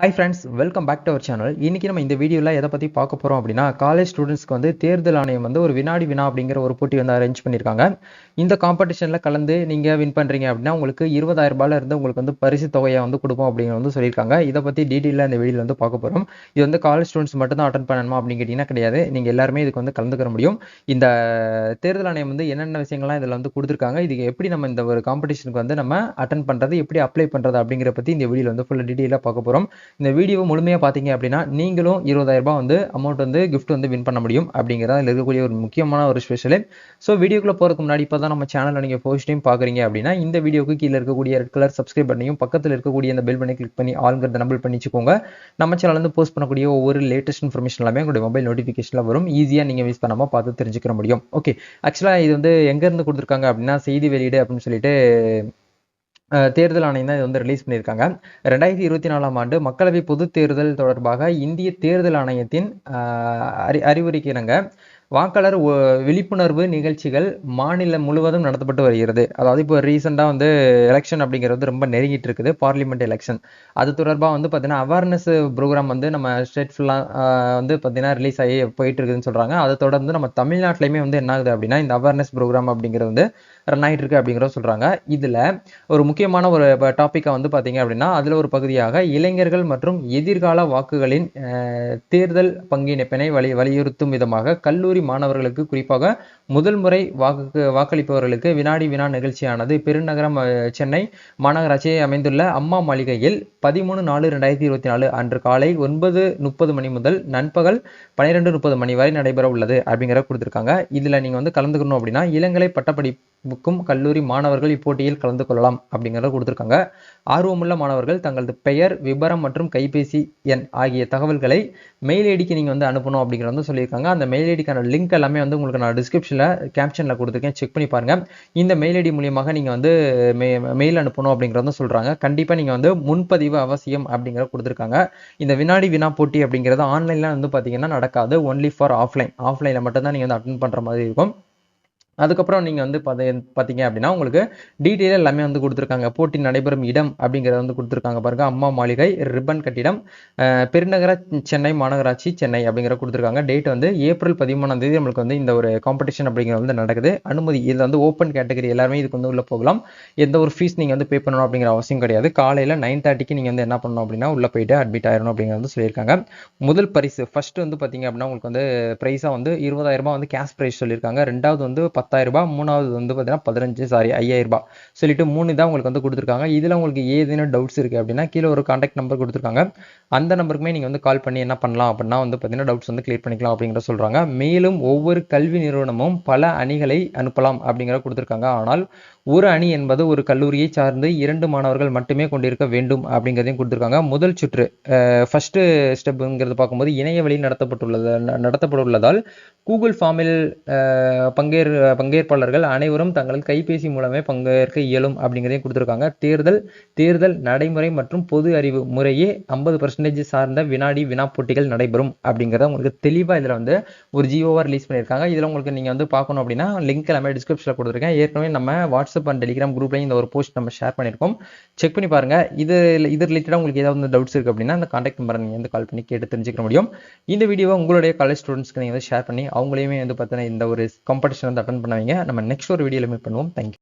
Hi friends welcome back to our channel இன்றைக்கி நம்ம இந்த வீடியோவில் எதை பற்றி பார்க்க போகிறோம் அப்படின்னா காலேஜ் ஸ்டூடெண்ட்ஸ்க்கு வந்து தேர்தல் ஆணையம் வந்து ஒரு வினாடி வினா அப்படிங்கிற ஒரு போட்டி வந்து அரேஞ்ச் பண்ணியிருக்காங்க இந்த காம்படிஷனில் கலந்து நீங்கள் வின் பண்ணுறீங்க அப்படின்னா உங்களுக்கு இருபதாயிரம் ரூபாயில இருந்து உங்களுக்கு வந்து பரிசு தொகையை வந்து கொடுப்போம் அப்படிங்கிற வந்து சொல்லியிருக்காங்க. இதை பற்றி டீட்டெயிலாக இந்த வீடியோவில் வந்து பார்க்க போகிறோம் இது வந்து காலேஜ் ஸ்டூடெண்ட்ஸ் மட்டும் தான் அட்டன் பண்ணணுமா அப்படின்னு கேட்டிங்கன்னா கிடையாது. நீங்கள் எல்லாருமே இதுக்கு வந்து கலந்துக்கிற முடியும். இந்த தேர்தல் ஆணையம் வந்து என்னென்ன விஷயங்கள்லாம் இதில் வந்து கொடுத்துருக்காங்க இதுக்கு எப்படி நம்ம இந்த ஒரு காம்படிஷனுக்கு வந்து நம்ம அட்டன் பண்ணுறது எப்படி அப்ளை பண்ணுறது அப்படிங்கிற பற்றி இந்த வீடியோவில் வந்து ஃபுல்லாக டீட்டெயிலாக பார்க்க போகிறோம் இந்த வீடியோவை முழுமையாக பார்த்தீங்க அப்படின்னா நீங்களும் இருபதாயிரம் ரூபாய் வந்து அமௌண்ட் வந்து கிஃப்ட் வந்து வின் பண்ண முடியும் அப்படிங்கிறத அதில் இருக்கக்கூடிய ஒரு முக்கியமான ஒரு ஸ்பெஷலு ஸோ வீடியோக்குள்ளே போகிறதுக்கு முன்னாடி இப்போ தான் நம்ம சேனலில் நீங்கள் ஃபர்ஸ்ட் டைம் பார்க்குறீங்க அப்படின்னா இந்த வீடியோக்கு கீழே இருக்கக்கூடிய ரெட் கலர் சப்ஸ்கிரைப் பண்ணியும் பக்கத்தில் இருக்கக்கூடிய அந்த பெல் பண்ணி கிளிக் பண்ணி ஆளுங்கிறத நம்பர் பண்ணி வச்சுக்கோங்க. நம்ம சேனல் வந்து போஸ்ட் பண்ணக்கூடிய ஒவ்வொரு லேட்டஸ்ட் இன்ஃபர்மேஷன் எல்லாமே உங்களுடைய மொபைல் நோட்டிஃபிகேஷனில் வரும். ஈஸியாக நீங்கள் மிஸ் பண்ணாமல் பார்த்து தெரிஞ்சுக்கிற முடியும். ஓகே ஆக்சுவலாக இது வந்து எங்கேருந்து கொடுத்துருக்காங்க அப்படின்னா செய்தி வெளியீடு அப்படின்னு சொல்லிட்டு தேர்தல் ஆணையம் தான் இது வந்து ரிலீஸ் பண்ணியிருக்காங்க. ரெண்டாயிரத்தி இருபத்தி நாலாம் ஆண்டு மக்களவை பொது தேர்தல் தொடர்பாக இந்திய தேர்தல் ஆணையத்தின் அறி அறிவுரைக்கிரங்க வாக்காளர் விழிப்புணர்வு நிகழ்ச்சிகள் மாநிலம் முழுவதும் நடத்தப்பட்டு வருகிறது. அதாவது இப்போ ரீசெண்டாக வந்து எலெக்ஷன் அப்படிங்கிறது ரொம்ப நெருங்கிட்டு இருக்குது. பார்லிமெண்ட் எலெக்ஷன் அது தொடர்பாக வந்து பார்த்தீங்கன்னா அவேர்னஸ் ப்ரோக்ராம் வந்து நம்ம ஸ்டேட் ஃபுல்லாக வந்து பார்த்தீங்கன்னா ரிலீஸ் ஆகி போயிட்டு இருக்குதுன்னு சொல்கிறாங்க அதை தொடர்ந்து நம்ம தமிழ்நாட்டிலையுமே வந்து என்ன ஆகுது அப்படின்னா இந்த அவேர்னஸ் ப்ரோக்ராம் அப்படிங்கிறது வந்து ரன் ஆகிட்டு இருக்கு அப்படிங்கிறத சொல்கிறாங்க இதில் ஒரு முக்கியமான ஒரு டாப்பிக்கை வந்து பார்த்தீங்க அப்படின்னா அதில் ஒரு பகுதியாக இளைஞர்கள் மற்றும் எதிர்கால வாக்குகளின் தேர்தல் பங்கிணைப்பினை வலி வலியுறுத்தும் விதமாக கல்லூரி கல்லூரி மாணவர்களுக்கு குறிப்பாக முதல் முறை வாக்கு வாக்களிப்பவர்களுக்கு வினாடி வினா நிகழ்ச்சியானது பெருநகரம் சென்னை மாநகராட்சியை அமைந்துள்ள அம்மா மாளிகையில் பதிமூணு நாலு ரெண்டாயிரத்தி இருபத்தி நாலு அன்று காலை ஒன்பது முப்பது மணி முதல் நண்பகல் பன்னிரெண்டு முப்பது மணி வரை நடைபெற உள்ளது அப்படிங்கிற கொடுத்துருக்காங்க. இதில் நீங்கள் வந்து கலந்துக்கணும் அப்படின்னா இளங்கலை பட்டப்படிப்புக்கும் கல்லூரி மாணவர்கள் இப்போட்டியில் கலந்து கொள்ளலாம் அப்படிங்கிறத கொடுத்துருக்காங்க. ஆர்வமுள்ள மாணவர்கள் தங்களது பெயர் விபரம் மற்றும் கைபேசி எண் ஆகிய தகவல்களை மெயில் ஐடிக்கு நீங்கள் வந்து அனுப்பணும் அப்படிங்கிறத வந்து சொல்லியிருக்காங்க. அந்த மெயில் ஐடிக்கான லிங்க் எல்லாமே வந்து உங்களுக்கு நான் டிஸ்கிரிப்ஷனில் கேப்ஷனில் கொடுத்துருக்கேன். செக் பண்ணி பாருங்கள் இந்த மெயில் ஐடி மூலியமாக நீங்கள் வந்து மெ மெயில் அனுப்பணும் அப்படிங்கிறத சொல்கிறாங்க கண்டிப்பாக நீங்கள் வந்து முன்பதிவு அவசியம் அப்படிங்கிறத கொடுத்துருக்காங்க. இந்த வினாடி வினா போட்டி அப்படிங்கிறது ஆன்லைனில் வந்து பார்த்தீங்கன்னா நடக்காது. ஒன்லி ஃபார் ஆஃப்லைன் ஆஃப்லைனில் மட்டும்தான் நீங்கள் வந்து அட்டன் பண்ணுற மாதிரி இருக்கும். அதுக்கப்புறம் நீங்கள் வந்து பார்த்தீங்க அப்படின்னா உங்களுக்கு டீட்டெயில் எல்லாமே வந்து கொடுத்துருக்காங்க. போட்டி நடைபெறும் இடம் அப்படிங்கிறத வந்து கொடுத்துருக்காங்க பாருங்க. அம்மா மாளிகை ரிப்பன் கட்டிடம் பெருநகர சென்னை மாநகராட்சி சென்னை அப்படிங்கிற கொடுத்துருக்காங்க. டேட் வந்து ஏப்ரல் பதிமூணாம் தேதி நம்மளுக்கு வந்து இந்த ஒரு காம்படிஷன் அப்படிங்கிறது வந்து நடக்குது. அனுமதி இதில் வந்து ஓப்பன் கேட்டகரி எல்லாருமே இதுக்கு வந்து உள்ளே போகலாம். எந்த ஒரு ஃபீஸ் நீங்கள் வந்து பே பண்ணணும் அப்படிங்கிற அவசியம் கிடையாது. காலையில் நைன் தேர்ட்டிக்கு நீங்கள் வந்து என்ன பண்ணணும் அப்படின்னா உள்ளே போயிட்டு அட்மிட் ஆயிரணும் அப்படிங்கிறது வந்து சொல்லியிருக்காங்க. முதல் பரிசு ஃபர்ஸ்ட் வந்து பார்த்தீங்க அப்படின்னா உங்களுக்கு வந்து ப்ரைஸாக வந்து இருபதாயிரம் ரூபாய் வந்து கேஷ் ப்ரைஸ் சொல்லியிருக்காங்க. ரெண்டாவது வந்து பத்து ரூபாய் மூணாவது வந்து பார்த்தீங்கன்னா பதினஞ்சு சாரி ஐயாயிரம் ரூபாய். சொல்லிட்டு மூணு தான் உங்களுக்கு வந்து கொடுத்துருக்காங்க. இதில் உங்களுக்கு ஏதேனும் டவுட்ஸ் இருக்குது அப்படின்னா கீழே ஒரு காண்டாக்ட் நம்பர் கொடுத்துருக்காங்க. அந்த நம்பருக்குமே நீங்கள் வந்து கால் பண்ணி என்ன பண்ணலாம் அப்படின்னா வந்து பார்த்தீங்கன்னா டவுட்ஸ் வந்து கிளியர் பண்ணிக்கலாம் அப்படிங்கிற சொல்கிறாங்க மேலும் ஒவ்வொரு கல்வி நிறுவனமும் பல அணிகளை அனுப்பலாம் அப்படிங்கிற கொடுத்துருக்காங்க. ஆனால் ஒரு அணி என்பது ஒரு கல்லூரியை சார்ந்து இரண்டு மாணவர்கள் மட்டுமே கொண்டிருக்க வேண்டும் அப்படிங்கிறதையும் கொடுத்துருக்காங்க. முதல் சுற்று ஃபஸ்ட்டு ஸ்டெப்புங்கிறது பார்க்கும்போது இணைய வழியில் நடத்தப்பட்டுள்ளது நடத்தப்பட்டுள்ளதால் கூகுள் ஃபார்மில் பங்கேற் பங்கேற்பாளர்கள் அனைவரும் தங்களது கைபேசி மூலமே பங்கேற்க இயலும் அப்படிங்கிறதையும் கொடுத்துருக்காங்க. தேர்தல் தேர்தல் நடைமுறை மற்றும் பொது அறிவு முறையே ஐம்பது பர்சன்டேஜ் சார்ந்த வினாடி வினா போட்டிகள் நடைபெறும் அப்படிங்கிறத உங்களுக்கு தெளிவாக இதில் வந்து ஒரு ஜியோவாக ரிலீஸ் பண்ணியிருக்காங்க. இதில் உங்களுக்கு நீங்கள் வந்து பார்க்கணும் அப்படின்னா லிங்க் எல்லாமே டிஸ்கிரிப்ஷனில் கொடுத்துருக்கேன். ஏற்கனவே நம்ம வாட்ஸ் வாட்ஸ்அப் அண்ட் டெலிகிராம் குரூப்லையும் இந்த ஒரு போஸ்ட் நம்ம ஷேர் பண்ணியிருக்கோம். செக் பண்ணி பாருங்க. இது இது ரிலேட்டடாக உங்களுக்கு ஏதாவது டவுட்ஸ் இருக்குது அப்படின்னா அந்த காண்டாக்ட் நம்பரை நீங்கள் வந்து கால் பண்ணி கேட்டு தெரிஞ்சுக்க முடியும். இந்த வீடியோவை உங்களுடைய காலேஜ் ஸ்டூடெண்ட்ஸ்க்கு நீங்கள் வந்து ஷேர் பண்ணி அவங்களையுமே வந்து பார்த்தீங்கன்னா இந்த ஒரு காம்படிஷன் வந்து அட்டன் பண்ணுவீங்க நம்ம நெக்ஸ்ட் ஒரு வீடியோவில் மீட் பண்ணுவோம். தேங்க்யூ